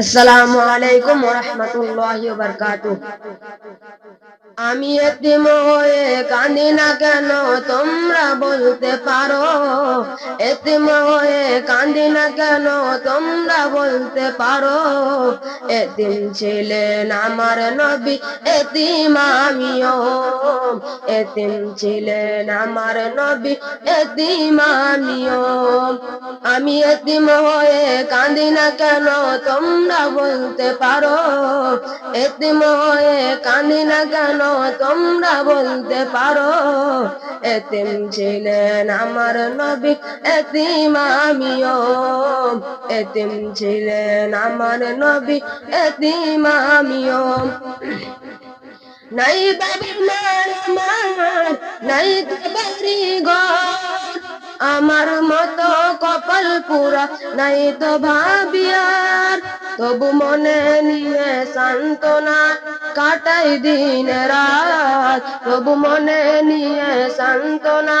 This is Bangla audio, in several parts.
আসসালামু আলাইকুম রহমতুল্লাহ আমি এতিম হয়ে কাঁদি না কেন, তোমরা বলতে পারো। এতিম হয়ে কাঁদি না কেন, তোমরা বলতে পারো। এতিম ছিলেন আমার নবী এতিম আমিও। এতিম ছিলেন আমার নবী এতিম আমিও। আমি এতিম হয়ে কাঁদি না কেন? তোমরা বলতে পারো। এতিম হয়ে কাঁদি না কেন? তোমরা বলতে পারো। এতিম ছিলেন আমার নবী এতিম আমিও। এতিম ছিলেন আমার নবী এতিম আমিও। নাই বাবা মার নাই তো বাড়ি ঘর আমার মতো কপাল পুরা নাই তো ভাবিয়ার তবু মনে নিয়ে সান্ত্বনা কাটাই দিন রাত। তবু মনে নিয়ে সান্ত্বনা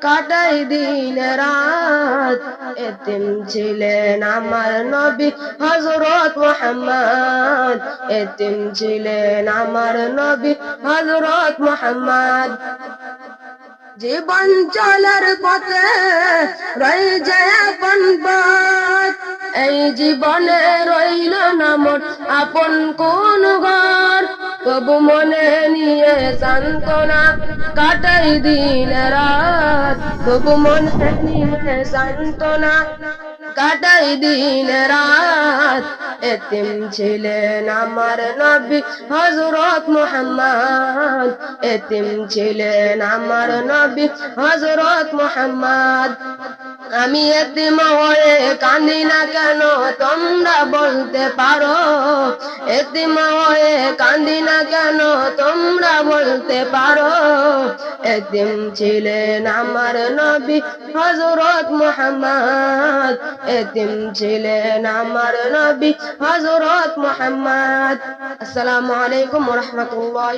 কাটাই দিন রাত। এতিম ছিলেন আমার নবী হজরত মোহাম্মদ। এতিম ছিলেন আমার নবী হজরত মোহাম্মদ। জীবন চলার পথে রয়ে যায় আপন পথ। এই জীবনে রইল না মোট আপন কোন তবু মনে নিয়ে সান্ত্বনা কাটাই দিন রাত। তবু মনে নিয়ে সান্ত্বনা কাটাই দিন রাত। এতিম ছিলেন আমার নবী হজরত মোহাম্মদ। এতিম ছিলেন আমার নবী হজরত মোহাম্মদ। আমি এতিম হয়ে কাঁদি না কেন? তোমরা বলতে পারো। এতিম হয়ে কাঁদি না কেন? তোমরা বলতে পারো। এতিম ছিলেন আমার নবী হজরত মোহাম্মদ। এতিম ছিলেন আমার নবী হজরত মোহাম্মদ। আসসালামু আলাইকুম রহমতুল্লাহ